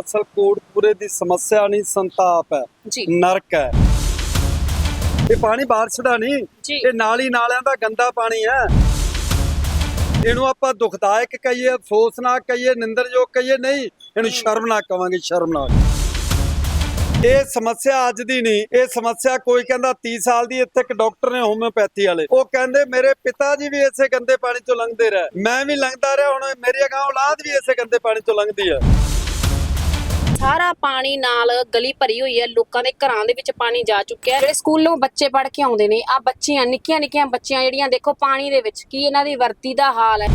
ਅਸਲ ਕੋਟਪੂਰੇ ਦੀ ਸਮੱਸਿਆ ਨਹੀਂ ਸੰਤਾਪ ਹੈ ਨਰਕ ਹੈ। ਇਹ ਪਾਣੀ ਬਾਰਿਸ਼ ਦਾ ਨਹੀਂ। ਇਹ ਨਾਲੀ ਨਾਲਿਆਂ ਦਾ ਗੰਦਾ ਪਾਣੀ ਹੈ। ਇਹਨੂੰ ਆਪਾਂ ਦੁਖਦਾਇਕ ਕਹੀਏ ਅਫਸੋਸਨਾਕ ਕਹੀਏ ਨਿੰਦਰਯੋਗ ਕਹੀਏ ਨਹੀਂ ਇਹਨੂੰ ਸ਼ਰਮਨਾਕ ਕਵਾਂਗੇ ਸ਼ਰਮਨਾਕ। ਇਹ ਸਮੱਸਿਆ ਅੱਜ ਦੀ ਨਹੀਂ ਇਹ ਸਮੱਸਿਆ ਕੋਈ ਕਹਿੰਦਾ 30 ਸਾਲ ਦੀ ਇੱਥੇ ਇੱਕ ਡਾਕਟਰ ਨੇ ਹੋਮਿਓਪੈਥੀ ਵਾਲੇ। ਉਹ ਕਹਿੰਦੇ ਮੇਰੇ ਪਿਤਾ ਜੀ ਵੀ ਇਸੇ ਗੰਦੇ ਪਾਣੀ ਚੋਂ ਲੰਘਦੇ ਰਹੇ। ਮੈਂ ਵੀ ਲੰਘਦਾ ਰਿਹਾ ਹੁਣ ਮੇਰੀ ਅਗਾਂਹ ਔਲਾਦ ਵੀ ਇਸੇ ਗੰਦੇ ਪਾਣੀ ਚੋਂ ਲੰਘਦੀ ਹੈ। ਸਾਰਾ ਪਾਣੀ ਨਾਲ ਗਲੀ ਭਰੀ ਹੋਈ ਹੈ। ਲੋਕਾਂ ਦੇ ਘਰਾਂ ਦੇ ਵਿੱਚ ਪਾਣੀ ਜਾ ਚੁੱਕਿਆ ਜਿਹੜੇ ਸਕੂਲੋਂ ਬੱਚੇ ਪੜ੍ਹ ਕੇ ਆਉਂਦੇ ਨੇ ਆ ਬੱਚੀਆਂ, ਨਿੱਕੀਆਂ ਨਿੱਕੀਆਂ ਬੱਚੀਆਂ ਜਿਹੜੀਆਂ, ਦੇਖੋ ਪਾਣੀ ਦੇ ਵਿੱਚ ਕੀ ਇਹਨਾਂ ਦੀ ਵਰਤੀ ਦਾ ਹਾਲ ਹੈ।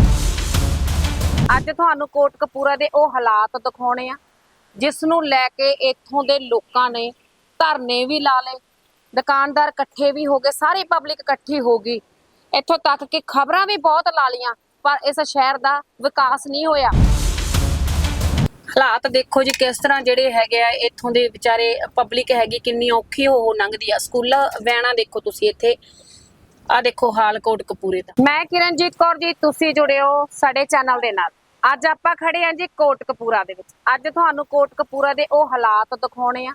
ਅੱਜ ਤੁਹਾਨੂੰ ਕੋਟਕਪੂਰਾ ਦੇ ਉਹ ਹਾਲਾਤ ਦਿਖਾਉਣੇ ਆ, ਜਿਸ ਨੂੰ ਲੈ ਕੇ ਇੱਥੋਂ ਦੇ ਲੋਕਾਂ ਨੇ ਧਰਨੇ ਵੀ ਲਾ ਲਏ, ਦੁਕਾਨਦਾਰ ਇਕੱਠੇ ਵੀ ਹੋ ਗਏ, ਸਾਰੀ ਪਬਲਿਕ ਇਕੱਠੀ ਹੋ ਗਈ। ਇੱਥੋਂ ਤੱਕ ਕਿ ਖਬਰਾਂ ਵੀ ਬਹੁਤ ਲਾ ਲੀਆਂ ਪਰ ਇਸ ਸ਼ਹਿਰ ਦਾ ਵਿਕਾਸ ਨਹੀਂ ਹੋਇਆ। ਹਾਲਾਤ ਦੇਖੋ ਜੀ, ਕਿਸ ਤਰ੍ਹਾਂ ਜਿਹੜੇ ਹੈਗੇ ਆ, ਇੱਥੋਂ ਦੇ ਵਿਚਾਰੇ ਪਬਲਿਕ ਹੈਗੀ, ਕਿੰਨੀ ਔਖੀ ਹੋ ਲੰਘਦੀ ਆ। ਸਕੂਲਾਂ ਵੈਣਾ ਦੇਖੋ ਤੁਸੀਂ ਇੱਥੇ। ਆ ਦੇਖੋ ਹਾਲ ਕੋਟਕਪੂਰੇ ਦਾ। ਮੈਂ ਕਿਰਨਜੀਤ ਕੌਰ ਜੀ, ਤੁਸੀਂ ਜੁੜੇ ਹੋ ਸਾਡੇ ਚੈਨਲ ਦੇ ਨਾਲ। ਅੱਜ ਆਪਾਂ ਖੜੇ ਆਂ ਜੀ ਕੋਟਕਪੂਰਾ ਦੇ ਵਿੱਚ। ਅੱਜ ਤੁਹਾਨੂੰ ਕੋਟਕਪੂਰਾ ਦੇ ਉਹ ਹਾਲਾਤ ਦਿਖਾਉਣੇ ਆ,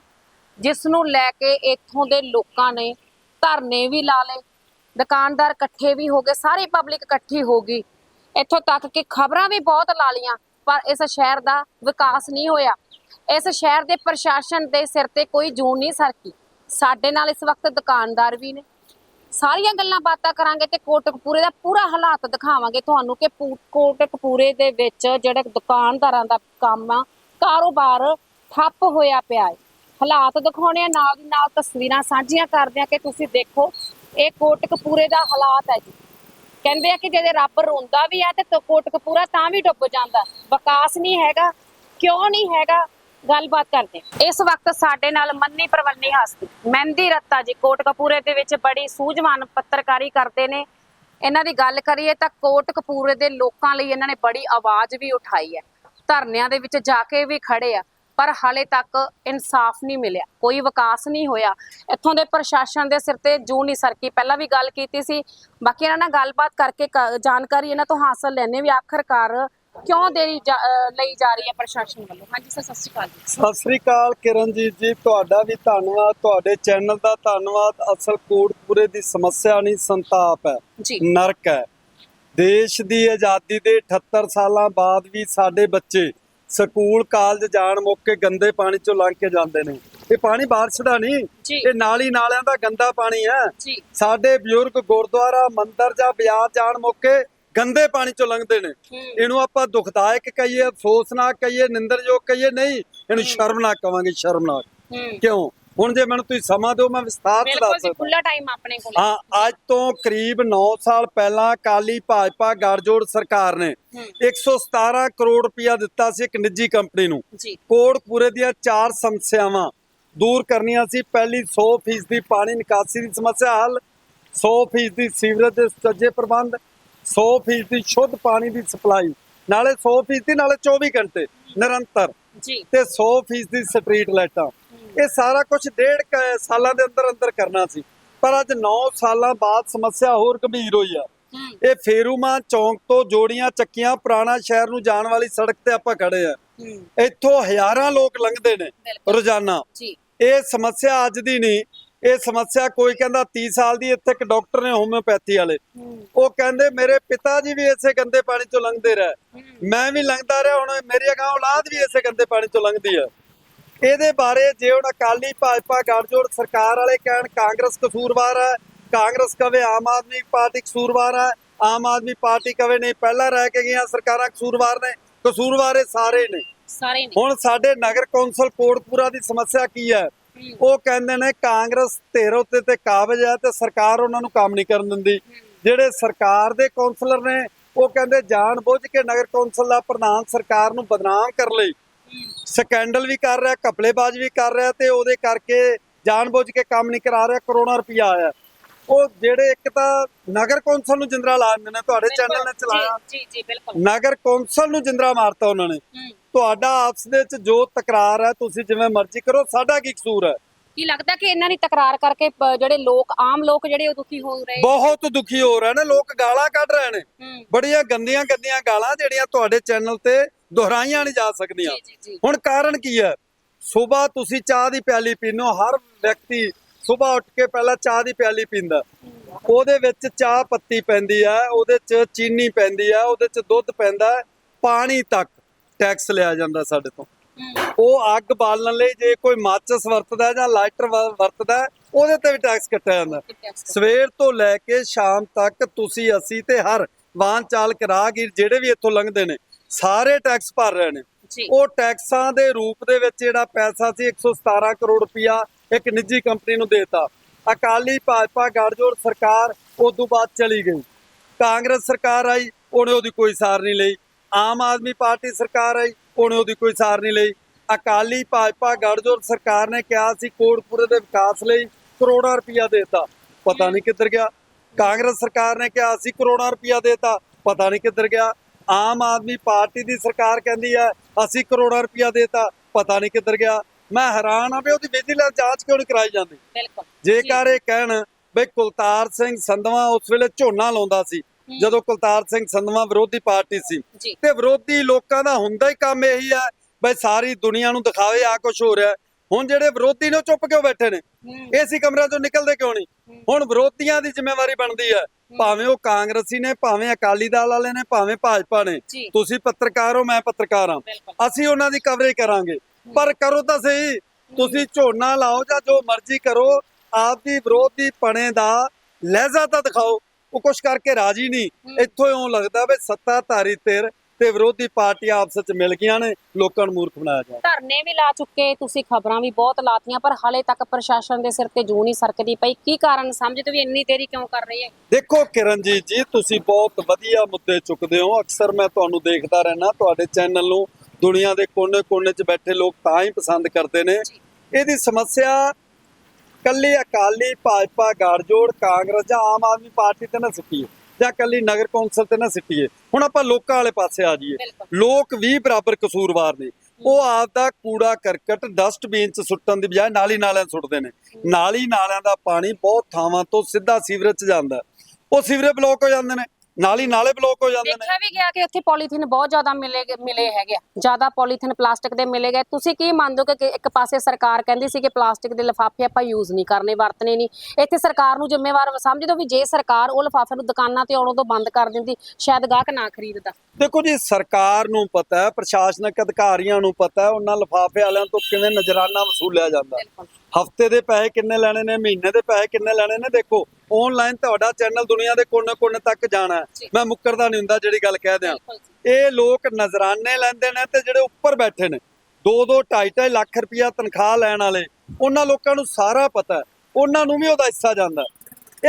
ਜਿਸ ਨੂੰ ਲੈ ਕੇ ਇੱਥੋਂ ਦੇ ਲੋਕਾਂ ਨੇ ਧਰਨੇ ਵੀ ਲਾ ਲਏ, ਦੁਕਾਨਦਾਰ ਇਕੱਠੇ ਵੀ ਹੋ ਗਏ, ਸਾਰੀ ਪਬਲਿਕ ਇਕੱਠੀ ਹੋ ਗਈ। ਇੱਥੋਂ ਤੱਕ ਕਿ ਖਬਰਾਂ ਵੀ ਬਹੁਤ ਲਾ ਲੀਆਂ ਪਰ ਇਸ ਸ਼ਹਿਰ ਦਾ ਵਿਕਾਸ ਨਹੀਂ ਹੋਇਆ। ਇਸ ਸ਼ਹਿਰ ਦੇ ਪ੍ਰਸ਼ਾਸਨ ਦੇ ਸਿਰ ਤੇ ਕੋਈ ਜੂਨ ਨਹੀਂ ਸਰਕੀ। ਸਾਡੇ ਨਾਲ ਇਸ ਵਕਤ ਦੁਕਾਨਦਾਰ ਵੀ ਨੇ। ਸਾਰੀਆਂ ਗੱਲਾਂ ਬਾਤਾਂ ਕਰਾਂਗੇ ਤੇ ਕੋਟਕਪੂਰੇ ਦਾ ਪੂਰਾ ਹਾਲਾਤ ਦਿਖਾਵਾਂਗੇ ਤੁਹਾਨੂੰ ਕਿ ਪੂ- ਕੋਟਕਪੂਰੇ ਦੇ ਵਿੱਚ ਜਿਹੜੇ ਦੁਕਾਨਦਾਰਾਂ ਦਾ ਕੰਮ ਆ, ਕਾਰੋਬਾਰ ਠੱਪ ਹੋਇਆ ਪਿਆ ਹੈ। ਹਾਲਾਤ ਦਿਖਾਉਣੇ ਆ, ਨਾਲ ਦੀ ਨਾਲ ਤਸਵੀਰਾਂ ਸਾਂਝੀਆਂ ਕਰਦੇ ਆ ਕਿ ਤੁਸੀਂ ਦੇਖੋ, ਇਹ ਕੋਟਕਪੂਰੇ ਦਾ ਹਾਲਾਤ ਹੈ ਜੀ। ਕਹਿੰਦੇ ਆ ਕਿ ਜੇ ਰੱਬ ਰੋਂਦਾ ਵੀ ਆ ਤੇ ਤ- ਕੋਟਕਪੂਰਾ ਤਾਂ ਵੀ ਡੁੱਬ ਜਾਂਦਾ। ਵਿਕਾਸ ਨਹੀਂ ਹੈਗਾ, ਕਿਉਂ ਨਹੀਂ ਹੈਗਾ? ਗੱਲਬਾਤ ਕਰਦੇ ਇਸ ਵਕਤ ਸਾਡੇ ਨਾਲ ਮੰਨੀ ਪ੍ਰਵੰਨੀ ਹਸਤੀ। ਮਹਿੰਦੀ ਰੱਤਾ ਜੀ, ਕੋਟਕਪੂਰੇ ਦੇ ਵਿੱਚ ਬੜੀ ਸੂਝਵਾਨ ਪੱਤਰਕਾਰੀ ਕਰਦੇ ਨੇ। ਇਹਨਾਂ ਦੀ ਗੱਲ ਕਰੀਏ ਤਾਂ ਕੋਟਕਪੂਰੇ ਦੇ ਲੋਕਾਂ ਲਈ ਇਹਨਾਂ ਨੇ ਬੜੀ ਆਵਾਜ਼ ਵੀ ਉਠਾਈ ਹੈ। ਧਰਨਿਆਂ ਦੇ ਵਿੱਚ ਜਾ ਕੇ ਵੀ ਖੜੇ ਆ। ਪਰ ਹਾਲੇ ਤੱਕ ਇਨਸਾਫ ਨਹੀਂ ਮਿਲਿਆ ਕੋਈ ਵਿਕਾਸ ਨਹੀਂ ਹੋਇਆ। ਇੱਥੋਂ ਦੇ ਪ੍ਰਸ਼ਾਸਨ ਦੇ ਸਿਰ ਤੇ ਜੂ ਨਹੀਂ ਸਰਕੀ। ਪਹਿਲਾਂ ਵੀ ਗੱਲ ਕੀਤੀ ਸੀ। ਬਾਕੀ ਇਹਨਾਂ ਨਾਲ ਗੱਲਬਾਤ ਕਰਕੇ ਜਾਣਕਾਰੀ ਇਹਨਾਂ ਤੋਂ ਹਾਸਲ ਲੈਣੇ ਵੀ ਆਖਰਕਾਰ ਕਿਉਂ ਦੇਰੀ ਲਈ ਜਾ ਰਹੀ ਹੈ ਪ੍ਰਸ਼ਾਸਨ ਵੱਲੋਂ। ਹਾਂਜੀ ਸਰ ਸਤਿ ਸ਼੍ਰੀ ਅਕਾਲ ਜੀ। ਸਤਿ ਸ੍ਰੀ ਅਕਾਲ ਕਿਰਨਜੀਤ ਜੀ ਤੁਹਾਡਾ ਵੀ ਧੰਨਵਾਦ ਤੁਹਾਡੇ ਚੈਨਲ ਦਾ ਧੰਨਵਾਦ। ਅਸਲ ਕੋਟਪੂਰੇ ਦੀ ਸਮੱਸਿਆ ਨਹੀਂ ਸੰਤਾਪ ਹੈ ਨਰਕ ਹੈ। ਦੇਸ਼ ਦੀ ਆਜ਼ਾਦੀ ਦੇ 78 ਸਾਲਾਂ ਬਾਅਦ ਵੀ ਸਾਡੇ ਬੱਚੇ ਸਕੂਲ ਕਾਲਜ ਜਾਣ ਮੌਕੇ ਗੰਦੇ ਪਾਣੀ ਚੋਂ ਲੰਘ ਕੇ ਜਾਂਦੇ ਨੇ। ਇਹ ਪਾਣੀ ਬਾਰਿਸ਼ ਦਾ ਨਹੀਂ। ਇਹ ਨਾਲੀ ਨਾਲਿਆਂ ਦਾ ਗੰਦਾ ਪਾਣੀ ਹੈ। ਸਾਡੇ ਬਜ਼ੁਰਗ ਗੁਰਦੁਆਰਾ ਮੰਦਿਰ ਜਾਂ ਬਾਜ਼ਾਰ ਜਾਣ ਮੌਕੇ ਗੰਦੇ ਪਾਣੀ ਚੋਂ ਲੰਘਦੇ ਨੇ। ਇਹਨੂੰ ਆਪਾਂ ਦੁਖਦਾਇਕ ਕਹੀਏ ਅਫਸੋਸਨਾਕ ਕਹੀਏ ਨਿੰਦਰਯੋਗ ਕਹੀਏ ਨਹੀਂ ਇਹਨੂੰ ਸ਼ਰਮਨਾਕ ਕਵਾਂਗੇ ਸ਼ਰਮਨਾਕ। ਕਿਉਂ? ਹੁਣ ਜੇ ਮੈਨੂੰ ਤੁਸੀਂ ਸਮਾਂ ਦਿਓ ਮੈਂ ਵਿਸਤਾਰ ਚ ਬਿਲਕੁਲ ਦੱਸ ਜੀ ਸਕਦਾ ਖੁੱਲਾ ਟਾਈਮ ਆਪਣੇ ਕੋਲ। ਹਾਂ ਅੱਜ ਤੋਂ ਕਰੀਬ 9 ਸਾਲ ਪਹਿਲਾਂ ਕਾਲੀ ਭਾਜਪਾ ਗੜਜੋੜ ਸਰਕਾਰ ਨੇ ਹੂੰ। 117 ਕਰੋੜ ਰੁਪਇਆ ਦਿੱਤਾ ਸੀ ਇੱਕ ਨਿੱਜੀ ਕੰਪਨੀ ਨੂੰ। ਜੀ। ਕੋਟਪੂਰੇ ਦੀਆਂ ਚਾਰ ਸਮੱਸਿਆਵਾਂ ਦੂਰ ਕਰਨੀਆਂ ਸੀ। ਪਹਿਲੀ 100% ਦੀ ਪਾਣੀ ਨਿਕਾਸੀ ਦੀ ਸਮੱਸਿਆ ਹੱਲ 100% ਦੀ ਸੀਵਰੇਜ ਦੇ ਸੁਚੱਜੇ ਪ੍ਰਬੰਧ 100% ਦੀ ਸ਼ੁੱਧ ਪਾਣੀ ਦੀ ਸਪਲਾਈ ਨਾਲੇ 100% ਦੀ ਨਾਲੇ 24 ਘੰਟੇ ਨਿਰੰਤਰ ਜੀ। ਤੇ 100% ਦੀ ਸਟਰੀਟ ਲਾਈਟਾਂ। ਇਹ ਸਾਰਾ ਕੁਝ ਡੇਢ ਸਾਲਾਂ ਦੇ ਅੰਦਰ ਅੰਦਰ ਕਰਨਾ ਸੀ। ਪਰ ਅੱਜ 9 ਸਾਲਾਂ ਬਾਅਦ ਸਮੱਸਿਆ ਹੋਰ ਗੰਭੀਰ ਹੋਈ ਆ। ਇਹ ਫੇਰੂਮਾ ਚੌਂਕ ਤੋਂ ਜੋੜੀਆਂ ਚੱਕੀਆਂ ਪੁਰਾਣਾ ਸ਼ਹਿਰ ਨੂੰ ਜਾਣ ਵਾਲੀ ਸੜਕ ਤੇ ਆਪਾਂ ਖੜੇ ਆ। ਇੱਥੋਂ ਹਜ਼ਾਰਾਂ ਲੋਕ ਲੰਘਦੇ ਨੇ ਰੋਜ਼ਾਨਾ। ਜੀ। ਇਹ ਸਮੱਸਿਆ ਅੱਜ ਦੀ ਨਹੀਂ। ਇਹ ਸਮੱਸਿਆ ਕੋਈ ਕਹਿੰਦਾ 30 ਸਾਲ ਦੀ ਇੱਥੇ ਇੱਕ ਡਾਕਟਰ ਨੇ ਹੋਮਿਓਪੈਥੀ ਵਾਲੇ। ਉਹ ਕਹਿੰਦੇ ਮੇਰੇ ਪਿਤਾ ਜੀ ਵੀ ਇਸੇ ਗੰਦੇ ਪਾਣੀ ਚੋਂ ਲੰਘਦੇ ਰਹੇ। ਮੈਂ ਵੀ ਲੰਘਦਾ ਰਿਹਾ ਹੁਣ ਮੇਰੀ ਅਗਾਂਹ ਔਲਾਦ ਵੀ ਇਸੇ ਗੰਦੇ ਪਾਣੀ ਚੋਂ ਲੰਘਦੀ ਹੈ ਇਹਦੇ ਬਾਰੇ ਜੇ ਹੁਣ ਅਕਾਲੀ ਭਾਜਪਾ ਗੱਠਜੋੜ ਸਰਕਾਰ ਵਾਲੇ ਕਹਿਣ ਕਾਂਗਰਸ ਕਸੂਰਵਾਰ ਹੈ ਕਾਂਗਰਸ ਕਵੇ ਆਮ ਆਦਮੀ ਪਾਰਟੀ ਕਸੂਰਵਾਰ ਹੈ ਆਮ ਆਦਮੀ ਪਾਰਟੀ ਕਵੇ ਨਹੀਂ ਪਹਿਲਾਂ ਰਹਿ ਕੇ ਗਈਆਂ ਸਰਕਾਰਾਂ ਕਸੂਰਵਾਰ ਨੇ ਕਸੂਰਵਾਰ ਸਾਰੇ ਨੇ। ਸਾਰੇ ਨੇ। ਹੁਣ ਸਾਡੇ ਨਗਰ ਕੌਂਸਲ ਕੋਟਪੂਰਾ ਦੀ ਸਮੱਸਿਆ ਕੀ ਹੈ? ਹੂੰ। ਉਹ ਕਹਿੰਦੇ ਨੇ ਕਾਂਗਰਸ ਧਿਰ ਉੱਤੇ ਤੇ ਕਾਬਜ ਹੈ ਤੇ ਸਰਕਾਰ ਉਹਨਾਂ ਨੂੰ ਕੰਮ ਨਹੀਂ ਕਰਨ ਦਿੰਦੀ। ਜਿਹੜੇ ਸਰਕਾਰ ਦੇ ਕੌਂਸਲਰ ਨੇ ਉਹ ਕਹਿੰਦੇ ਜਾਣ ਬੁੱਝ ਕੇ ਨਗਰ ਕੌਂਸਲ ਦਾ ਪ੍ਰਧਾਨ ਸਰਕਾਰ ਨੂੰ ਬਦਨਾਮ ਕਰ ਲਈ ਸਕੈਂਡਲ ਵੀ ਕਰ ਰਿਹਾ ਘਪਲੇਬਾਜ਼ ਵੀ ਕਰ ਰਿਹਾ ਤੇ ਉਹਦੇ ਕਰਕੇ ਜਾਣ ਬੁੱਝ ਕੇ ਕੰਮ ਨਹੀਂ ਕਰਾ ਰਿਹਾ ਕਰੋਨਾ ਰੁਪਇਆ ਆਇਆ। ਉਹ ਜਿਹੜੇ ਇੱਕ ਤਾਂ ਨਗਰ ਕੌਂਸਲ ਨੂੰ ਜਿੰਦਰਾ ਲਾ ਦਿੰਦੇ ਨੇ ਤੁਹਾਡੇ ਚੈਨਲ ਨੇ ਚਲਾਇਆ। ਜੀ ਜੀ ਬਿਲਕੁਲ। ਨਗਰ ਕੌਂਸਲ ਨੂੰ ਜਿੰਦਰਾ ਮਾਰਤਾ ਉਹਨਾਂ ਨੇ। ਤੁਹਾਡਾ ਆਪਸ ਦੇ ਵਿੱਚ ਜੋ ਤਕਰਾਰ ਹੈ ਤੁਸੀਂ ਜਿਵੇਂ ਮਰਜ਼ੀ ਕਰੋ ਸਾਡਾ ਕੀ ਕਸੂਰ ਹੈ? ਕੀ ਲੱਗਦਾ ਕਿ ਇਹਨਾਂ ਦੀ ਤਕਰਾਰ ਕਰਕੇ ਜਿਹੜੇ ਲੋਕ ਆਮ ਲੋਕ ਜਿਹੜੇ ਉਹ ਦੁਖੀ ਹੋ ਰਹੇ? ਬਹੁਤ ਦੁਖੀ ਹੋ ਰਹੇ ਨੇ ਲੋਕ ਗਾਲਾਂ ਕੱਢ ਰਹੇ ਨੇ। ਬੜੀਆਂ ਗੰਦੀਆਂ ਗੰਦੀਆਂ ਗਾਲਾਂ ਜਿਹੜੀਆਂ ਤੁਹਾਡੇ ਚੈਨਲ ਤੇ ਦੁਹਰਾਈਆਂ ਨਹੀਂ ਜਾ ਸਕਦੀਆਂ। ਹੁਣ ਕਾਰਨ ਕੀ ਹੈ? ਸਵੇਰ ਤੁਸੀਂ ਚਾਹ ਦੀ ਪਿਆਲੀ ਪੀਨੋ ਹਰ ਵਿਅਕਤੀ ਸਵੇਰ ਉੱਠ ਕੇ ਪਹਿਲਾਂ ਚਾਹ ਦੀ ਪਿਆਲੀ ਪੀਂਦਾ। ਉਹਦੇ ਵਿੱਚ ਚਾਹ ਪੱਤੀ ਪੈਂਦੀ ਹੈ ਉਹਦੇ 'ਚ ਚੀਨੀ ਪੈਂਦੀ ਹੈ ਉਹਦੇ 'ਚ ਦੁੱਧ ਪੈਂਦਾ ਪਾਣੀ ਤੱਕ ਟੈਕਸ ਲਿਆ ਜਾਂਦਾ ਸਾਡੇ ਤੋਂ। ਉਹ ਅੱਗ ਬਾਲਣ ਲਈ ਜੇ ਕੋਈ ਮਾਚਸ ਵਰਤਦਾ ਜਾਂ ਲਾਈਟਰ ਵਰਤਦਾ ਉਹਦੇ ਤੇ ਵੀ ਟੈਕਸ ਕੱਟਿਆ ਜਾਂਦਾ। ਸਵੇਰ ਤੋਂ ਲੈ ਕੇ ਸ਼ਾਮ ਤੱਕ ਤੁਸੀਂ ਅਸੀਂ ਤੇ ਹਰ ਵਾਹਨ ਚਾਲਕ ਰਾਹਗੀਰ ਜਿਹੜੇ ਵੀ ਇੱਥੋਂ ਲੰਘਦੇ ਨੇ ਸਾਰੇ ਟੈਕਸ ਭਰ ਰਹੇ ਨੇ। ਉਹ ਟੈਕਸਾਂ ਦੇ ਰੂਪ ਦੇ ਵਿੱਚ ਜਿਹੜਾ ਪੈਸਾ ਸੀ 117 ਕਰੋੜ ਰੁਪਇਆ ਇੱਕ ਨਿੱਜੀ ਕੰਪਨੀ ਨੂੰ ਦੇਤਾ। ਅਕਾਲੀ ਭਾਜਪਾ ਗੜਜੋੜ ਸਰਕਾਰ ਉਦੋਂ ਬਾਅਦ ਚਲੀ ਗਈ। ਕਾਂਗਰਸ ਸਰਕਾਰ ਆਈ ਉਹਨੇ ਉਹਦੀ ਕੋਈ ਸਾਰ ਨਹੀਂ ਲਈ। ਆਮ ਆਦਮੀ ਪਾਰਟੀ ਸਰਕਾਰ ਆਈ ਉਹਨੇ ਉਹਦੀ ਕੋਈ ਸਾਰ ਨਹੀਂ ਲਈ। ਅਕਾਲੀ ਭਾਜਪਾ ਗੜਜੋੜ ਸਰਕਾਰ ਨੇ ਕਿਹਾ ਸੀ ਕੋਟਪੁਰੇ ਦੇ ਵਿਕਾਸ ਲਈ ਕਰੋੜਾਂ ਰੁਪਇਆ ਦੇਤਾ। ਪਤਾ ਨਹੀਂ ਕਿੱਧਰ ਗਿਆ। ਕਾਂਗਰਸ ਸਰਕਾਰ ਨੇ ਕਿਹਾ ਸੀ ਕਰੋੜਾਂ ਰੁਪਇਆ ਦੇਤਾ। ਪਤਾ ਨਹੀਂ ਕਿੱਧਰ ਗਿਆ। ਆਮ ਆਦਮੀ ਪਾਰਟੀ ਦੀ ਸਰਕਾਰ ਕਹਿੰਦੀ ਹੈ ਅਸੀਂ ਕਰੋੜਾਂ ਰੁਪਇਆ ਦੇਤਾ ਪਤਾ ਨਹੀਂ ਕਿੱਧਰ ਗਿਆ। ਮੈਂ ਹੈਰਾਨ ਆ ਵੀ ਉਹਦੀ ਵਿਜੀਲੈਂਸ ਜਾਂਚ ਕਿਉਂ ਨਹੀਂ ਕਰਾਈ ਜਾਂਦੀ? ਬਿਲਕੁਲ। ਜੇਕਰ ਇਹ ਕਹਿਣ ਬਈ ਕੁਲਤਾਰ ਸਿੰਘ ਸੰਧਵਾ ਉਸ ਵੇਲੇ ਝੋਨਾ ਲਾਉਂਦਾ ਸੀ। ਜਦੋਂ ਕੁਲਤਾਰ ਸਿੰਘ ਸੰਧਵਾ ਵਿਰੋਧੀ ਪਾਰਟੀ ਸੀ ਤੇ ਵਿਰੋਧੀ ਲੋਕਾਂ ਦਾ ਹੁੰਦਾ ਹੀ ਕੰਮ ਇਹੀ ਹੈ ਬਈ ਸਾਰੀ ਦੁਨੀਆ ਨੂੰ ਦਿਖਾਵੇ ਆ ਕੁਝ ਹੋ ਰਿਹਾ। ਹੁਣ ਜਿਹੜੇ ਵਿਰੋਧੀ ਨੇ ਉਹ ਚੁੱਪ ਕਿਉਂ ਬੈਠੇ ਨੇ? ਏਸੀ ਕਮਰਿਆਂ ਚੋਂ ਨਿਕਲਦੇ ਕਿਉਂ ਨਹੀਂ। ਹੁਣ ਵਿਰੋਧੀਆਂ ਦੀ ਜ਼ਿੰਮੇਵਾਰੀ ਬਣਦੀ ਹੈ ਭਾਵੇਂ ਉਹ ਕਾਂਗਰਸੀ ਨੇ ਭਾਵੇਂ ਅਕਾਲੀ ਦਲ ਵਾਲੇ ਨੇ ਭਾਵੇਂ ਭਾਜਪਾ ਨੇ। ਤੁਸੀਂ ਪੱਤਰਕਾਰ ਹੋ ਮੈਂ ਪੱਤਰਕਾਰ ਹਾਂ। ਅਸੀਂ ਉਹਨਾਂ ਦੀ ਕਵਰੇਜ ਕਰਾਂਗੇ। ਪਰ ਕਰੋ ਤਾਂ ਸਹੀ। ਤੁਸੀਂ ਝੋਨਾ ਲਾਓ ਜਾਂ ਜੋ ਮਰਜ਼ੀ ਕਰੋ ਆਪਦੀ ਵਿਰੋਧੀ ਪਣੇ ਦਾ ਲਹਿਜ਼ਾ ਤਾਂ ਦਿਖਾਓ। ਉਹ ਕੁਛ ਕਰਕੇ ਰਾਜੀ ਨਹੀਂ। ਇੱਥੋਂ ਇਉਂ ਲੱਗਦਾ ਵੀ ਸੱਤਾਧਾਰੀ ਧਿਰ ਤੇ ਵਿਰੋਧੀ ਪਾਰਟੀ ਆਪਸ ਵਿੱਚ ਮਿਲ ਗਈਆਂ ਨੇ ਲੋਕਾਂ ਨੂੰ ਮੂਰਖ ਬਣਾਇਆ ਜਾ ਧਰਨੇ ਵੀ ਲਾ ਚੁੱਕੇ ਤੁਸੀਂ ਖਬਰਾਂ ਵੀ ਬਹੁਤ ਲਾਤੀਆਂ ਪਰ ਹਾਲੇ ਤੱਕ ਪ੍ਰਸ਼ਾਸਨ ਦੇ ਸਿਰ ਤੇ ਜੂ ਨਹੀਂ ਸਰਕਦੀ ਪਈ। ਕੀ ਕਾਰਨ ਸਮਝਦੇ ਵੀ ਇੰਨੀ ਦੇਰੀ ਕਿਉਂ ਕਰ ਰਹੀ ਹੈ? ਦੇਖੋ ਕਿਰਨਜੀਤ ਜੀ ਤੁਸੀਂ ਬਹੁਤ ਵਧੀਆ ਮੁੱਦੇ ਚੁੱਕਦੇ ਹੋ। ਅਕਸਰ ਮੈਂ ਤੁਹਾਨੂੰ ਦੇਖਦਾ ਰਹਿਣਾ ਤੁਹਾਡੇ ਚੈਨਲ ਨੂੰ ਦੁਨੀਆ ਦੇ ਕੋਨੇ-ਕੋਨੇ 'ਚ ਬੈਠੇ ਲੋਕ ਤਾਂ ਹੀ ਪਸੰਦ ਕਰਦੇ ਨੇ। ਇਹਦੀ ਸਮੱਸਿਆ ਕੱਲੀ ਅਕਾਲੀ ਭਾਜਪਾ ਗੜਜੋੜ ਕਾਂਗਰਸ ਜਾਂ ਆਮ ਆਦਮੀ ਪਾਰਟੀ ਤੇ ਨਾ ਸਿੱਟੀਏ ਜਾਂ ਕੱਲੀ ਨਗਰ ਕੌਂਸਲ ਤੇ ਨਾ ਸਿੱਟੀਏ। ਹੁਣ ਆਪਾਂ ਲੋਕਾਂ ਵਾਲੇ ਪਾਸੇ ਆ ਜਾਈਏ। ਲੋਕ ਵੀ ਬਰਾਬਰ ਕਸੂਰਵਾਰ ਨੇ। ਉਹ ਆਪਦਾ ਕੂੜਾ ਕਰਕਟ ਡਸਟਬਿਨ 'ਚ ਸੁੱਟਣ ਦੀ ਬਜਾਏ ਨਾਲੀ ਨਾਲਿਆਂ ਸੁੱਟਦੇ ਨੇ। ਨਾਲੀ ਨਾਲਿਆਂ ਦਾ ਪਾਣੀ ਬਹੁਤ ਥਾਵਾਂ ਤੋਂ ਸਿੱਧਾ ਸੀਵਰੇਜ 'ਚ ਜਾਂਦਾ। ਉਹ ਸੀਵਰੇਜ ਬਲੌਕ ਹੋ ਜਾਂਦੇ ਨੇ। ਨਾਲੀ ਨਾਲੇ ਬਲੌਕ ਹੋ ਜਾਂਦੇ ਨੇ। ਦੇਖਿਆ ਵੀ ਗਿਆ ਕਿ ਉੱਥੇ ਪੋਲੀਥੀਨ ਬਹੁਤ ਜ਼ਿਆਦਾ ਮਿਲੇ ਮਿਲੇ ਹੈਗੇ ਆ। ਜ਼ਿਆਦਾ ਪੋਲੀਥੀਨ ਪਲਾਸਟਿਕ ਦੇ ਮਿਲੇ ਗਏ। ਤੁਸੀਂ ਕੀ ਮੰਨਦੇ ਹੋ ਕਿ ਇੱਕ ਪਾਸੇ ਸਰਕਾਰ ਕਹਿੰਦੀ ਸੀ ਕਿ ਪਲਾਸਟਿਕ ਦੇ ਲਿਫਾਫੇ ਆਪਾਂ ਯੂਜ਼ ਨਹੀਂ ਕਰਨੇ ਵਰਤਨੇ ਨਹੀਂ। ਇੱਥੇ ਸਰਕਾਰ ਨੂੰ ਜ਼ਿੰਮੇਵਾਰ ਸਮਝਦੇ ਹੋ ਵੀ ਜੇ ਸਰਕਾਰ ਉਹ ਲਿਫਾਫੇ ਨੂੰ ਦੁਕਾਨਾਂ ਤੇ ਆਉਣੋਂ ਤੋਂ ਬੰਦ ਕਰ ਦਿੰਦੀ ਸ਼ਾਇਦ ਗਾਹਕ ਨਾ ਖਰੀਦਦਾ। ਦੇਖੋ ਜੀ ਸਰਕਾਰ ਨੂੰ ਪਤਾ ਹੈ ਪ੍ਰਸ਼ਾਸਨਿਕ ਅਧਿਕਾਰੀਆਂ ਨੂੰ ਪਤਾ ਹੈ ਉਹਨਾਂ ਲਿਫਾਫੇ ਵਾਲਿਆਂ ਤੋਂ ਕਿਵੇਂ ਨਜ਼ਰਾਨਾ ਵਸੂਲਿਆ ਜਾਂਦਾ। ਬਿਲਕੁਲ। ਹਫ਼ਤੇ ਦੇ ਪੈਸੇ ਕਿੰਨੇ ਲੈਣੇ ਨੇ ਮਹੀਨੇ ਦੇ ਪੈਸੇ ਕਿੰਨੇ ਲੈਣੇ ਨੇ? ਦੇਖੋ ਆਨਲਾਈਨ ਤੁਹਾਡਾ ਚੈਨਲ ਦੁਨੀਆ ਦੇ ਕੋਨੇ-ਕੋਨੇ ਤੱਕ ਜਾਣਾ। ਮੈਂ ਮੁੱਕਰਦਾ ਨਹੀਂ ਹੁੰਦਾ ਜਿਹੜੀ ਗੱਲ ਕਹਿ ਦਿਆਂ। ਇਹ ਲੋਕ ਨਜ਼ਰਾਨੇ ਲੈਂਦੇ ਨੇ ਤੇ ਜਿਹੜੇ ਉੱਪਰ ਬੈਠੇ ਨੇ 2-2 2.5 ਲੱਖ ਰੁਪਇਆ ਤਨਖਾਹ ਲੈਣ ਵਾਲੇ ਉਹਨਾਂ ਲੋਕਾਂ ਨੂੰ ਸਾਰਾ ਪਤਾ ਉਹਨਾਂ ਨੂੰ ਵੀ ਉਹਦਾ ਹਿੱਸਾ ਜਾਂਦਾ।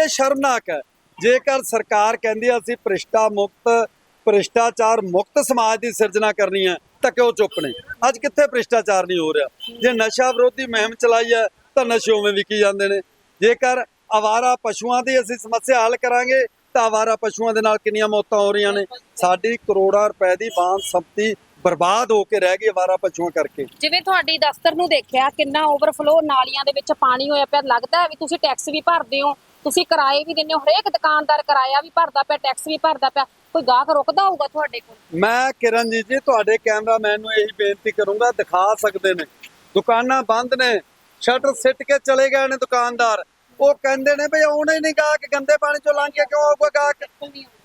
ਇਹ ਸ਼ਰਮਨਾਕ ਹੈ। ਜੇਕਰ ਸਰਕਾਰ ਕਹਿੰਦੀ ਹੈ ਅਸੀਂ ਭ੍ਰਿਸ਼ਟਾ ਮੁਕਤ ਭ੍ਰਿਸ਼ਟਾਚਾਰ ਮੁਕਤ ਸਮਾਜ ਦੀ ਸਿਰਜਣਾ ਕਰਨੀ ਹੈ ਤਾਂ ਕਿਉਂ ਚੁੱਪ ਨੇ? ਅੱਜ ਕਿੱਥੇ ਭ੍ਰਿਸ਼ਟਾਚਾਰ ਨਹੀਂ ਹੋ ਰਿਹਾ? ਜੇ ਨਸ਼ਾ ਵਿਰੋਧੀ ਮੁਹਿੰਮ ਚਲਾਈ ਹੈ ਤਾਂ ਨਸ਼ੇ ਉਵੇਂ ਵਿਕੀ ਜਾਂਦੇ ਨੇ। ਜੇਕਰ ਆਵਾਰਾ ਪਸ਼ੂਆਂ ਦੀ ਅਸੀਂ ਸਮੱਸਿਆ ਹੱਲ ਕਰਾਂਗੇ ਤਾਂ ਆਵਾਰਾ ਪਸ਼ੂਆਂ ਦੇ ਨਾਲ ਕਿੰਨੀਆਂ ਮੌਤਾਂ ਹੋ ਰਹੀਆਂ ਨੇ। ਸਾਡੀ ਕਰੋੜਾਂ ਰੁਪਏ ਦੀ ਬਾਂਧ ਸੰਪਤੀ ਬਰਬਾਦ ਹੋ ਕੇ ਰਹਿ ਗਈ ਆਵਾਰਾ ਪਸ਼ੂਆਂ ਕਰਕੇ। ਜਿਵੇਂ ਤੁਹਾਡੀ ਦਫ਼ਤਰ ਨੂੰ ਦੇਖਿਆ ਕਿੰਨਾ ਓਵਰਫਲੋ ਨਾਲੀਆਂ ਦੇ ਵਿੱਚ ਪਾਣੀ ਹੋਇਆ ਪਿਆ। ਲੱਗਦਾ ਹੈ ਵੀ ਤੁਸੀਂ ਟੈਕਸ ਵੀ ਭਰਦੇ ਹੋ ਤੁਸੀਂ ਕਿਰਾਏ ਵੀ ਦਿੰਦੇ ਹੋ। ਹਰੇਕ ਦੁਕਾਨਦਾਰ ਕਿਰਾਇਆ ਵੀ ਭਰਦਾ ਪਿਆ ਟੈਕਸ ਵੀ ਭਰਦਾ ਪਿਆ। ਕੋਈ ਗਾਹਕ ਰੁਕਦਾ ਹੋਊਗਾ ਤੁਹਾਡੇ ਕੋਲ? ਮੈਂ ਕਿਰਨਜੀਤ ਜੀ ਤੁਹਾਡੇ ਕੈਮਰਾਮੈਨ ਨੂੰ ਇਹੀ ਬੇਨਤੀ ਕਰੂੰਗਾ ਦਿਖਾ ਸਕਦੇ ਨੇ। ਦੁਕਾਨਾਂ ਬੰਦ ਨੇ ਸ਼ਟਰ ਸਿੱਟ ਕੇ ਚਲੇ ਗਏ ਨੇ ਦੁਕਾਨਦਾਰ। ਉਹ ਕਹਿੰਦੇ ਨੇ ਭਈ ਆਉਣਾ ਹੀ ਨਹੀਂ ਗਾਹਕ ਗੰਦੇ ਪਾਣੀ ਚੋਂ ਲੰਘ ਕੇ ਕਿਉਂ ਆਊਗਾ ਗਾਹਕ?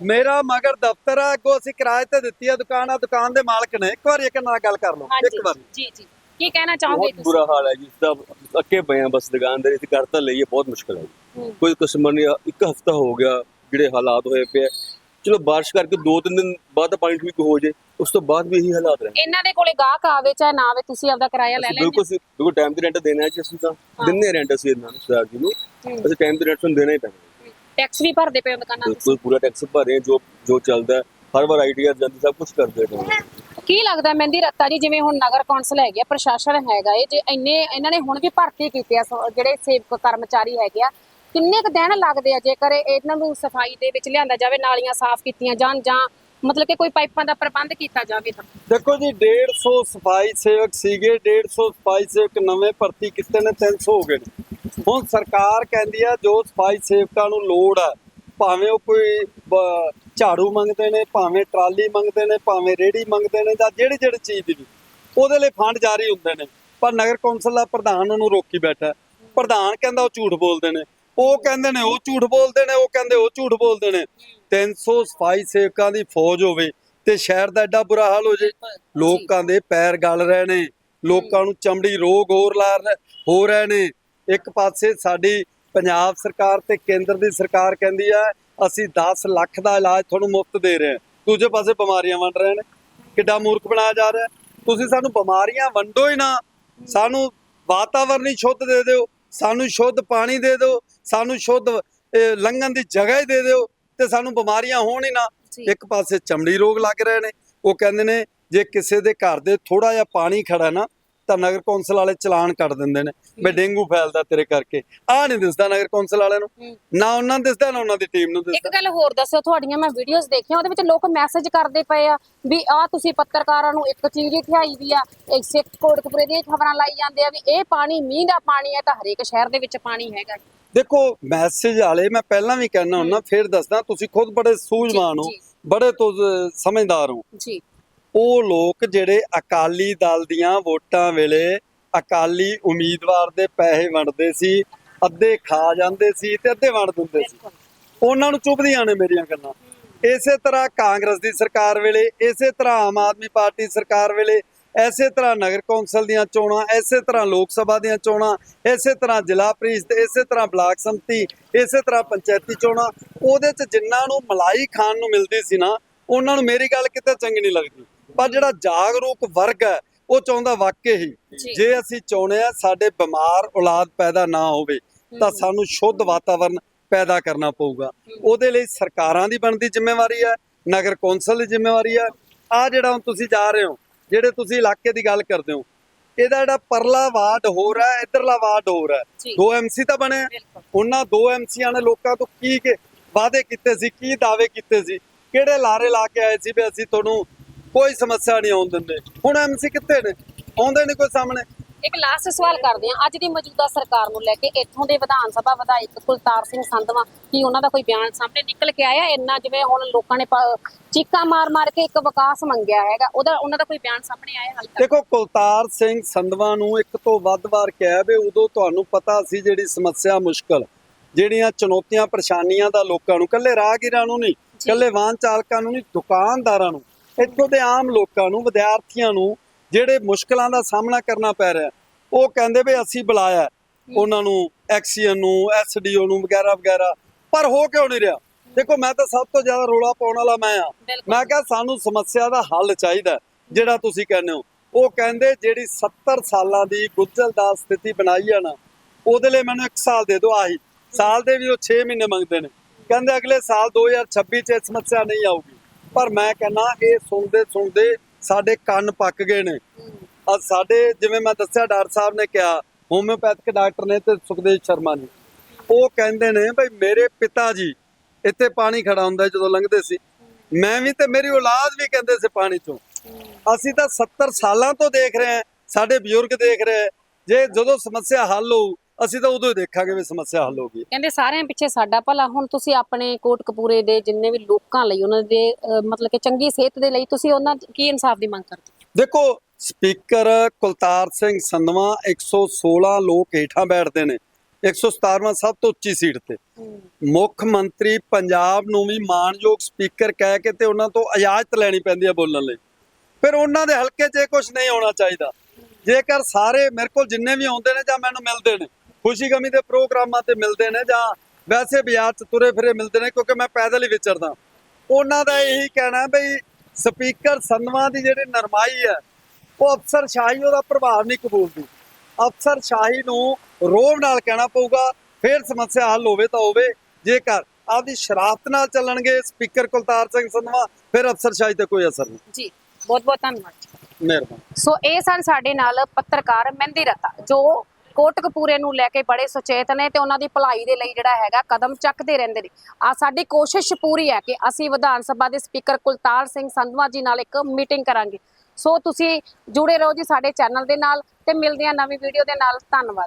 ਮੇਰਾ ਮਗਰ ਦਫ਼ਤਰ ਆ ਅੱਗੋਂ ਅਸੀਂ ਕਿਰਾਏ ਤੇ ਦਿੱਤੀ ਆ ਦੁਕਾਨ ਆ ਦੁਕਾਨ ਦੇ ਮਾਲਕ ਨੇ। ਇੱਕ ਵਾਰੀ ਇੱਕ ਨਾਲ ਗੱਲ ਕਰ ਲਓ ਇੱਕ ਵਾਰੀ। ਜੀ ਜੀ। ਕੀ ਕਹਿਣਾ ਚਾਹੋਗੇ ਬਹੁਤ ਤੁਸੀਂ ਬੁਰਾ ਹਾਲ ਹੈ ਜੀ ਦਾ ਅੱਕੇ ਪਏ ਆ ਬਸ ਦੁਕਾਨਦਾਰੀ ਤੇ ਕਰ ਤਾਂ ਲਈਏ ਬਹੁਤ ਮੁਸ਼ਕਲ ਹੈ। ਕੋਈ ਕਸਟਮਰ ਨਹੀਂ ਇੱਕ ਹਫਤਾ ਹੋ ਗਿਆ ਜਿਹੜੇ ਹਾਲਾਤ ਹੋਏ ਪਏ। ਚਲੋ ਬਾਰਿਸ਼ ਕਰਕੇ ਦੋ ਤਿੰਨ ਦਿਨ ਬਾਅਦ ਤਾਂ ਪਾਣੀ ਠੀਕ ਹੋ ਜੇ ਉਸ ਤੋਂ ਬਾਅਦ ਵੀ ਇਹੀ ਹਾਲਾਤ ਰਹੇ ਇਹਨਾਂ ਦੇ ਕੋਲੇ ਗਾਹਕ ਆਵੇ ਚਾਹੇ ਨਾ ਆਵੇ ਤੁਸੀਂ ਆਪਦਾ ਕਿਰਾਇਆ ਲੈ ਲੈਂਦੇ। ਬਿਲਕੁਲ ਅਸੀਂ- ਬਿਲਕੁਲ ਟਾਈਮ ਤੇ ਰੈਂਟ ਦੇਣਾ ਹੈ ਜੀ ਅਸੀਂ ਤਾਂ। ਦਿੰਨੇ ਰੈਂਟ ਅਸੀਂ ਇਹਨਾਂ ਨੂੰ ਸਰਦਾਰ ਜੀ ਨੂੰ। ਹੂੰ। ਅਸੀਂ ਟਾਈਮ ਤੇ ਰੈਂਟ ਦੇਣਾ ਹੀ ਪੈਣਾ। ਟੈਕਸ ਵੀ ਭਰਦੇ ਪਏ ਹੋ ਦੁਕਾਨਾਂ ਬਿਲਕੁਲ ਪੂਰਾ ਟੈਕਸ ਭਰੇ ਜੋ ਜੋ ਚੱਲਦਾ ਹੈ। ਹਰ ਵਾਰ ਆਈਡੀਆ ਜਾਂਦੀ ਸਭ ਕੁਝ ਕਰਦੇ ਰਹੇ ਕੀ ਲੱਗਦਾ ਮਹਿੰਦੀ ਰੱਤਾ ਜੀ ਜਿਵੇਂ ਹੁਣ ਨਗਰ ਕੌਂਸਲ ਹੈਗੀ ਆ ਪ੍ਰਸ਼ਾਸਨ ਹੈਗਾ ਇਹ ਜੇ ਇੰਨੇ ਇਹਨਾਂ ਨੇ ਹੁਣ ਵੀ ਭਰਤੀ ਕੀਤੇ ਆ ਸ- ਜਿਹੜੇ ਸੇਵਕ ਕਰਮਚਾਰੀ ਹੈਗੇ ਆ ਕਿੰਨੇ ਕੁ ਦਿਨ ਲੱਗਦੇ ਆ ਜੇਕਰ ਇਹਨਾਂ ਨੂੰ ਸਫ਼ਾਈ ਦੇ ਵਿੱਚ ਲਿਆਂਦਾ ਜਾਵੇ, ਨਾਲੀਆਂ ਸਾਫ਼ ਕੀਤੀਆਂ ਜਾਣ ਜਾਂ ਮਤਲਬ ਕਿ ਕੋਈ ਪਾਈਪਾਂ ਦਾ ਪ੍ਰਬੰਧ ਕੀਤਾ ਜਾਵੇ ਤਾਂ? ਦੇਖੋ ਜੀ 150 ਸਫ਼ਾਈ ਸੇਵਕ ਸੀਗੇ 150 ਸਫ਼ਾਈ ਸੇਵਕ ਨਵੇਂ ਭਰਤੀ ਕੀਤੇ ਨੇ 300 ਹੋ ਗਏ ਨੇ। ਹੁਣ ਸਰਕਾਰ ਕਹਿੰਦੀ ਆ, ਜੋ ਸਫ਼ਾਈ ਸੇਵਕਾਂ ਨੂੰ ਲੋੜ ਆ, ਭਾਵੇਂ ਉਹ ਕੋਈ ਝਾੜੂ ਮੰਗਦੇ ਨੇ, ਭਾਵੇਂ ਟਰਾਲੀ ਮੰਗਦੇ ਨੇ, ਭਾਵੇਂ ਰੇੜੀ ਮੰਗਦੇ ਨੇ ਜਾਂ ਜਿਹੜੀ ਜਿਹੜੀ ਚੀਜ਼ ਦੀ ਉਹਦੇ ਲਈ ਫੰਡ ਜਾਰੀ ਹੁੰਦੇ ਨੇ। ਪਰ ਨਗਰ ਕੌਂਸਲ ਦਾ ਪ੍ਰਧਾਨ ਉਹਨੂੰ ਰੋਕੀ ਬੈਠਾ। ਪ੍ਰਧਾਨ ਕਹਿੰਦਾ ਉਹ ਝੂਠ ਬੋਲਦੇ ਨੇ। ਉਹ ਕਹਿੰਦੇ ਨੇ, ਉਹ ਝੂਠ ਬੋਲਦੇ ਨੇ, ਉਹ ਕਹਿੰਦੇ ਉਹ ਝੂਠ ਬੋਲਦੇ ਨੇ। 300 ਸਫ਼ਾਈ ਸੇਵਕਾਂ ਦੀ ਫੌਜ ਹੋਵੇ ਤੇ ਸ਼ਹਿਰ ਦਾ ਐਡਾ ਬੁਰਾ ਹਾਲ ਹੋ ਜੇ। ਲੋਕਾਂ ਦੇ ਪੈਰ ਗਲ ਰਹੇ ਨੇ, ਲੋਕਾਂ ਨੂੰ ਚਮੜੀ ਰੋਗ ਹੋਰ ਲਾ ਹੋ ਰਹੇ ਨੇ। ਇੱਕ ਪਾਸੇ ਸਾਡੀ ਪੰਜਾਬ ਸਰਕਾਰ ਤੇ ਕੇਂਦਰ ਦੀ ਸਰਕਾਰ ਕਹਿੰਦੀ ਹੈ ਅਸੀਂ 10 ਲੱਖ ਦਾ ਇਲਾਜ ਤੁਹਾਨੂੰ ਮੁਫਤ ਦੇ ਰਹੇ ਹਾਂ। ਦੂਜੇ ਪਾਸੇ ਬਿਮਾਰੀਆਂ ਵੰਡ ਰਹੇ ਨੇ। ਕਿੱਡਾ ਮੂਰਖ ਬਣਾਇਆ ਜਾ ਰਿਹਾ। ਤੁਸੀਂ ਸਾਨੂੰ ਬਿਮਾਰੀਆਂ ਵੰਡੋ ਹੀ ਨਾ। ਸਾਨੂੰ ਵਾਤਾਵਰਣ ਹੀ ਸ਼ੁੱਧ ਦੇ ਦਿਓ। ਸਾਨੂੰ ਸ਼ੁੱਧ ਪਾਣੀ ਦੇ ਦਿਓ ਸਾਨੂੰ ਸ਼ੁੱਧ ਲੰਘਣ ਦੀ ਜਗ੍ਹਾ ਹੀ ਦੇ ਦਿਓ ਤੇ ਸਾਨੂੰ ਬਿਮਾਰੀਆਂ ਹੋਣ ਹੀ ਨਾ। ਇੱਕ ਪਾਸੇ ਚਮੜੀ ਰੋਗ ਲੱਗ ਰਹੇ ਨੇ ਉਹ ਕਹਿੰਦੇ ਨੇ ਜੇ ਕਿਸੇ ਦੇ ਘਰ ਦੇ ਥੋੜਾ ਜਿਹਾ ਪਾਣੀ ਖੜਾ ਨਾ ਤਾਂ ਨਗਰ ਕੌਂਸਲ ਵਾਲੇ ਚਲਾਨ ਕੱਟ ਦਿੰਦੇ ਨੇ ਵੀ ਡੇਂਗੂ ਫੈਲਦਾ ਤੇਰੇ ਕਰਕੇ। ਆ ਨਹੀਂ ਦਿਸਦਾ ਨਗਰ ਕੌਂਸਲ ਵਾਲਿਆਂ ਨੂੰ। ਨਾ ਉਹਨਾਂ ਨੂੰ ਦਿਸਦਾ ਨਾ ਉਹਨਾਂ ਦੀ ਟੀਮ ਨੂੰ ਇੱਕ ਦਿਸਦਾ। ਗੱਲ ਹੋਰ ਦੱਸੋ ਤੁਹਾਡੀਆਂ ਮੈਂ ਵੀਡੀਓਜ਼ ਦੇਖੀਆਂ ਉਹਦੇ ਵਿੱਚ ਲੋਕ ਮੈਸੇਜ ਕਰਦੇ ਪਏ ਆ ਵੀ ਆ ਤੁਸੀਂ ਪੱਤਰਕਾਰਾਂ ਨੂੰ ਇੱਕ ਚੀਜ਼ ਦਿਖਾਈ ਵੀ ਆ ਇੱਕ ਸਿੱਖ ਕੋਟਕਪੁਰੇ ਦੀਆਂ ਖਬਰਾਂ ਲਾਈ ਜਾਂਦੇ ਆ ਵੀ ਇਹ ਪਾਣੀ ਮੀਂਹ ਦਾ ਪਾਣੀ ਹੈ ਤਾਂ ਹਰੇਕ ਸ਼ਹਿਰ ਦੇ ਵਿੱਚ ਪਾਣੀ ਹੈਗਾ। ਦੇਖੋ ਮੈਸੇਜ ਵਾਲੇ ਮੈਂ ਪਹਿਲਾਂ ਵੀ ਕਹਿਣਾ ਹੁੰਦਾ ਫਿਰ ਦੱਸਦਾ ਤੁਸੀਂ ਖੁਦ ਬੜੇ ਸੂਝਵਾਨ ਹੋ। ਬੜੇ ਤੋਂ ਸਮਝਦਾਰ ਹੋ। ਜੀ। ਉਹ ਲੋਕ ਜਿਹੜੇ ਅਕਾਲੀ ਦਲ ਦੀਆਂ ਵੋਟਾਂ ਵੇਲੇ ਅਕਾਲੀ ਉਮੀਦਵਾਰ ਦੇ ਪੈਸੇ ਵੰਡਦੇ ਸੀ, ਅੱਧੇ ਖਾ ਜਾਂਦੇ ਸੀ ਤੇ ਅੱਧੇ ਵੰਡ ਦਿੰਦੇ ਸੀ। ਉਹਨਾਂ ਨੂੰ ਚੁੱਭਦੀਆਂ ਨੇ ਮੇਰੀਆਂ ਗੱਲਾਂ। ਇਸੇ ਤਰ੍ਹਾਂ ਕਾਂਗਰਸ ਦੀ ਸਰਕਾਰ ਵੇਲੇ, ਇਸੇ ਤਰ੍ਹਾਂ ਆਮ ਆਦਮੀ ਪਾਰਟੀ ਸਰਕਾਰ ਵੇਲੇ ਐਸੇ ਤਰ੍ਹਾਂ ਨਗਰ ਕੌਂਸਲ ਦੀਆਂ ਚੋਣਾਂ ਐਸੇ ਤਰ੍ਹਾਂ ਲੋਕ ਸਭਾ ਦੀਆਂ ਚੋਣਾਂ ਐਸੇ ਤਰ੍ਹਾਂ ਜ਼ਿਲ੍ਹਾ ਪ੍ਰੀਸ਼ਦ, ਇਸੇ ਤਰ੍ਹਾਂ ਬਲਾਕ ਸੰਮਤੀ, ਇਸੇ ਤਰ੍ਹਾਂ ਪੰਚਾਇਤੀ ਚੋਣਾਂ, ਉਹਦੇ 'ਚ ਜਿਨ੍ਹਾਂ ਨੂੰ ਮਲਾਈ ਖਾਣ ਨੂੰ ਮਿਲਦੀ ਸੀ ਨਾ, ਉਹਨਾਂ ਨੂੰ ਮੇਰੀ ਗੱਲ ਕਿਤੇ ਚੰਗੀ ਨਹੀਂ ਲੱਗਦੀ। ਪਰ ਜਿਹੜਾ ਜਾਗਰੂਕ ਵਰਗ ਹੈ ਉਹ ਚਾਹੁੰਦਾ ਵਾਕਈ ਹੀ ਜੀ। ਅਸੀਂ ਚਾਹੁੰਦੇ ਆ ਸਾਡੇ ਬਿਮਾਰ ਔਲਾਦ ਪੈਦਾ ਨਾ ਹੋਵੇ ਤਾਂ ਸਾਨੂੰ ਸ਼ੁੱਧ ਵਾਤਾਵਰਣ ਪੈਦਾ ਕਰਨਾ ਪਊਗਾ। ਉਹਦੇ ਲਈ ਸਰਕਾਰਾਂ ਦੀ ਬਣਦੀ ਜ਼ਿੰਮੇਵਾਰੀ ਹੈ ਨਗਰ ਕੌਂਸਲ ਦੀ ਜ਼ਿੰਮੇਵਾਰੀ ਹੈ। ਆ ਜਿਹੜਾ ਹੁਣ ਤੁਸੀਂ ਜਾ ਰਹੇ ਹੋ ਜਿਹੜੇ ਤੁਸੀਂ ਇਲਾਕੇ ਦੀ ਗੱਲ ਕਰਦੇ ਹੋ ਇਹਦਾ ਜਿਹੜਾ ਪਰਲਾ ਵਾਰਡ ਹੋ ਰਿਹਾ ਹੈ ਇਧਰਲਾ ਵਾਰਡ ਹੋ। ਰਿਹਾ ਹੈ। ਦੋ ਐਮਸੀ ਤਾਂ ਬਣੇ ਉਹਨਾਂ ਦੋ ਐਮਸੀਆਂ ਨੇ ਲੋਕਾਂ ਤੋਂ ਕੀ ਕੀ ਵਾਅਦੇ ਕੀਤੇ ਸੀ ਕੀ ਦਾਅਵੇ ਕੀਤੇ ਸੀ? ਕਿਹੜੇ ਲਾਰੇ ਲਾ ਕੇ ਆਏ ਸੀ ਵੀ ਅਸੀਂ ਤੁਹਾਨੂੰ ਕੋਈ ਸਮੱਸਿਆ ਨਹੀਂ ਆਉਣ ਦਿੰਦੇ। ਹੁਣ ਐਮਸੀ ਕਿੱਥੇ ਨੇ? ਆਉਂਦੇ ਨਹੀਂ ਕੋਈ ਸਾਹਮਣੇ। ਇੱਕ ਲਾਸਟ ਸਵਾਲ ਕਰਦੇ ਹਾਂ। ਅੱਜ ਦੀ ਮੌਜੂਦਾ ਸਰਕਾਰ ਨੂੰ ਲੈ ਕੇ ਇੱਥੋਂ ਦੇ ਵਿਧਾਨ ਸਭਾ ਵਿਧਾਇਕ ਕੁਲਤਾਰ ਸਿੰਘ ਸੰਧਵਾ ਕੀ ਉਹਨਾਂ ਦਾ ਕੋਈ ਬਿਆਨ ਸਾਹਮਣੇ ਨਿਕਲ ਕੇ ਆਇਆ? ਇੰਨਾ ਜਿਵੇਂ ਹੁਣ ਲੋਕਾਂ ਨੇ ਚੀਕਾਂ ਮਾਰ ਮਾਰ ਕੇ ਇੱਕ ਵਿਕਾਸ ਮੰਗਿਆ ਹੈਗਾ ਉਹਦਾ ਉਹਨਾਂ ਦਾ ਕੋਈ ਬਿਆਨ ਸਾਹਮਣੇ ਆਇਆ ਹਾਲ ਤੱਕ? ਦੇਖੋ ਕੁਲਤਾਰ ਸਿੰਘ ਸੰਧਵਾ ਨੂੰ ਇੱਕ ਤੋਂ ਵੱਧ ਵਾਰ ਕਿਹਾ ਵੀ ਉਦੋਂ ਤੁਹਾਨੂੰ ਪਤਾ ਸੀ ਜਿਹੜੀ ਸਮੱਸਿਆ ਮੁਸ਼ਕਲ ਜਿਹੜੀਆਂ ਚੁਣੌਤੀਆਂ ਪਰੇਸ਼ਾਨੀਆਂ ਦਾ ਲੋਕਾਂ ਨੂੰ ਕੱਲੇ ਰਾਹਗੀਰਾਂ ਨੂੰ ਨਹੀਂ। ਕੱਲੇ ਵਾਹਨ ਚਾਲਕਾਂ ਨੂੰ ਨਹੀਂ ਦੁਕਾਨਦਾਰਾਂ ਨੂੰ। ਇੱਥੋਂ ਦੇ ਆਮ ਲੋਕਾਂ ਨੂੰ ਵਿਦਿਆਰਥੀਆਂ ਨੂੰ ਜਿਹੜੇ ਮੁਸ਼ਕਲਾਂ ਦਾ ਸਾਹਮਣਾ ਕਰਨਾ ਪੈ ਰਿਹਾ ਉਹ ਕਹਿੰਦੇ ਵੀ ਅਸੀਂ ਬੁਲਾਇਆ। ਉਹਨਾਂ ਨੂੰ ਐਕਸੀਅਨ ਨੂੰ ਐਸਡੀਓ ਨੂੰ ਵਗੈਰਾ ਵਗੈਰਾ। ਪਰ ਹੋ ਕਿਉਂ ਨਹੀਂ ਰਿਹਾ? ਦੇਖੋ ਮੈਂ ਤਾਂ ਸਭ ਤੋਂ ਜ਼ਿਆਦਾ ਰੋਲਾ ਪਾਉਣ ਵਾਲਾ ਮੈਂ ਆ। ਮੈਂ ਕਿਹਾ ਸਾਨੂੰ ਸਮੱਸਿਆ ਦਾ ਹੱਲ ਚਾਹੀਦਾ ਜਿਹੜਾ ਤੁਸੀਂ ਕਹਿੰਦੇ ਹੋ। ਉਹ ਕਹਿੰਦੇ ਜਿਹੜੀ 70 ਸਾਲਾਂ ਦੀ ਗੁੰਝਲਦਾਰ ਸਥਿਤੀ ਬਣਾਈ ਆ ਨਾ ਉਹਦੇ ਲਈ ਮੈਨੂੰ 1 ਸਾਲ ਦੇ ਦਿਓ ਆਹੀ। ਸਾਲ ਦੇ ਵੀ ਉਹ 6 ਮਹੀਨੇ ਮੰਗਦੇ ਨੇ। ਕਹਿੰਦੇ ਅਗਲੇ ਸਾਲ 2026 ਚ ਇਹ ਸਮੱਸਿਆ ਨਹੀਂ ਆਊਗੀ। ਪਰ ਮੈਂ ਕਹਿੰਦਾ ਇਹ ਸੁਣਦੇ ਸੁਣਦੇ ਸਾਡੇ ਕੰਨ ਪੱਕ ਗਏ ਨੇ। ਅੱਜ ਸਾਡੇ ਜਿਵੇਂ ਮੈਂ ਦੱਸਿਆ, ਡਾਕਟਰ ਸਾਹਿਬ ਨੇ ਕਿਹਾ ਹੋਮਿਓਪੈਥਿਕ ਡਾਕਟਰ ਨੇ ਤੇ ਸੁਖਦੇਵ ਸ਼ਰਮਾ ਨੇ। ਉਹ ਕਹਿੰਦੇ ਨੇ ਭਈ ਮੇਰੇ ਪਿਤਾ ਜੀ ਇੱਥੇ ਪਾਣੀ ਖੜਾ ਹੁੰਦਾ ਜਦੋਂ ਲੰਘਦੇ ਸੀ। ਮੈਂ ਵੀ ਤੇ ਮੇਰੀ ਔਲਾਦ ਵੀ ਕਹਿੰਦੇ ਸੀ ਪਾਣੀ ਚੋਂ। ਅਸੀਂ ਤਾਂ 70 ਸਾਲਾਂ ਤੋਂ ਦੇਖ ਰਹੇ ਹਾਂ, ਸਾਡੇ ਬਜ਼ੁਰਗ ਦੇਖ ਰਹੇ ਹੈ। ਜੇ ਜਦੋਂ ਸਮੱਸਿਆ ਹੱਲ ਹੋਊ ਅਸੀਂ ਤਾਂ ਉਦੋਂ ਹੀ ਦੇਖਾਂਗੇ ਵੀ ਸਮੱਸਿਆ ਹੱਲ ਹੋ ਗਈ ਕਹਿੰਦੇ ਸਾਰਿਆਂ ਪਿੱਛੇ ਸਾਡਾ ਭਲਾ ਹੁਣ ਤੁਸੀਂ ਆਪਣੇ ਕੋਟਕਪੂਰੇ ਦੇ ਜਿੰਨੇ ਵੀ ਲੋਕਾਂ ਲਈ ਉਹਨਾਂ ਦੇ ਅਹ, ਮਤਲਬ ਕਿ ਚੰਗੀ ਸਿਹਤ ਦੇ ਲਈ ਤੁਸੀਂ ਉਹਨਾਂ ਕੀ ਇਨਸਾਫ ਦੀ ਮੰਗ ਕਰਦੇ ਹੋ? ਦੇਖੋ ਸਪੀਕਰ ਕੁਲਤਾਰ ਸਿੰਘ ਸੰਧਵਾ 116 ਲੋਕ ਹੇਠਾਂ ਬੈਠਦੇ ਨੇ। 117ਵਾਂ ਸਭ ਤੋਂ ਉੱਚੀ ਸੀਟ ਤੇ। ਮੁੱਖ ਮੰਤਰੀ ਪੰਜਾਬ ਨੂੰ ਵੀ ਮਾਨਯੋਗ ਸਪੀਕਰ ਕਹਿ ਕੇ ਤੇ ਉਹਨਾਂ ਤੋਂ ਇਜਾਜ਼ਤ ਲੈਣੀ ਪੈਂਦੀ ਹੈ ਬੋਲਣ ਲਈ। ਫਿਰ ਉਹਨਾਂ ਦੇ ਹਲਕੇ 'ਚ ਇਹ ਕੁਝ ਨਹੀਂ ਹੋਣਾ ਚਾਹੀਦਾ। ਜੇਕਰ ਸਾਰੇ ਮੇਰੇ ਕੋਲ ਜਿੰਨੇ ਵੀ ਆਉਂਦੇ ਨੇ ਜਾਂ ਮੈਨੂੰ ਮਿਲਦੇ ਨੇ ਖੁਸ਼ੀ ਗਮੀ ਦੇ ਪ੍ਰੋਗਰਾਮਾਂ ਤੇ ਮਿਲਦੇ ਨੇ ਜਾਂ ਵੈਸੇ ਬਾਜ਼ਾਰ 'ਚ ਤੁਰੇ ਫਿਰੇ ਮਿਲਦੇ ਨੇ ਕਿਉਂਕਿ ਮੈਂ ਪੈਦਲ ਹੀ ਵਿਚਰਦਾ। ਉਹਨਾਂ ਦਾ ਇਹੀ ਕਹਿਣਾ ਬਈ ਸਪੀਕਰ ਸੰਧਵਾ ਦੀ ਜਿਹੜੀ ਨਰਮਾਈ ਹੈ ਉਹ ਅਫਸਰ ਸ਼ਾਹੀ ਉਹਦਾ ਪ੍ਰਭਾਵ ਨਹੀਂ ਕਬੂਲਦੀ। ਅਫਸਰ ਸ਼ਾਹੀ ਨੂੰ ਰੋਬ ਨਾਲ ਕਹਿਣਾ ਪਊਗਾ ਫਿਰ ਸਮੱਸਿਆ ਹੱਲ ਹੋਵੇ ਤਾਂ ਹੋਵੇ ਜੇਕਰ ਆਪਦੀ ਸ਼ਰਾਫਤ ਨਾਲ ਚੱਲਣਗੇ ਸਪੀਕਰ ਕੁਲਤਾਰ ਸਿੰਘ ਸੰਧਵਾ ਫਿਰ ਅਫਸਰ ਸ਼ਾਹੀ ਤੇ ਕੋਈ ਅਸਰ ਨਹੀਂ। ਜੀ ਬਹੁਤ ਬਹੁਤ ਧੰਨਵਾਦ। ਮਿਹਰਬਾਨੀ। ਸੋ ਇਹ ਸਨ ਸਾਡੇ ਨਾਲ ਪੱਤਰਕਾਰ ਮਹਿੰਦੀ ਰਤਾ ਜੋ ਕੋਟਕਪੂਰੇ ਨੂੰ ਲੈ ਕੇ ਬੜੇ ਸੁਚੇਤ ਨੇ ਤੇ ਉਹਨਾਂ ਦੀ ਭਲਾਈ ਦੇ ਲਈ ਜਿਹੜਾ ਹੈਗਾ ਕਦਮ ਚੱਕਦੇ ਰਹਿੰਦੇ ਨੇ। ਆ ਸਾਡੀ ਕੋਸ਼ਿਸ਼ ਪੂਰੀ ਹੈ ਕਿ ਅਸੀਂ ਵਿਧਾਨ ਸਭਾ ਦੇ ਸਪੀਕਰ ਕੁਲਤਾਰ ਸਿੰਘ ਸੰਧਵਾ ਜੀ ਨਾਲ ਇੱਕ ਮੀਟਿੰਗ ਕਰਾਂਗੇ। ਸੋ ਤੁਸੀਂ ਜੁੜੇ ਰਹੋ ਜੀ ਸਾਡੇ ਚੈਨਲ ਦੇ ਨਾਲ ਤੇ ਮਿਲਦੇ ਹਾਂ ਨਵੀਂ ਵੀਡੀਓ ਦੇ ਨਾਲ। ਧੰਨਵਾਦ।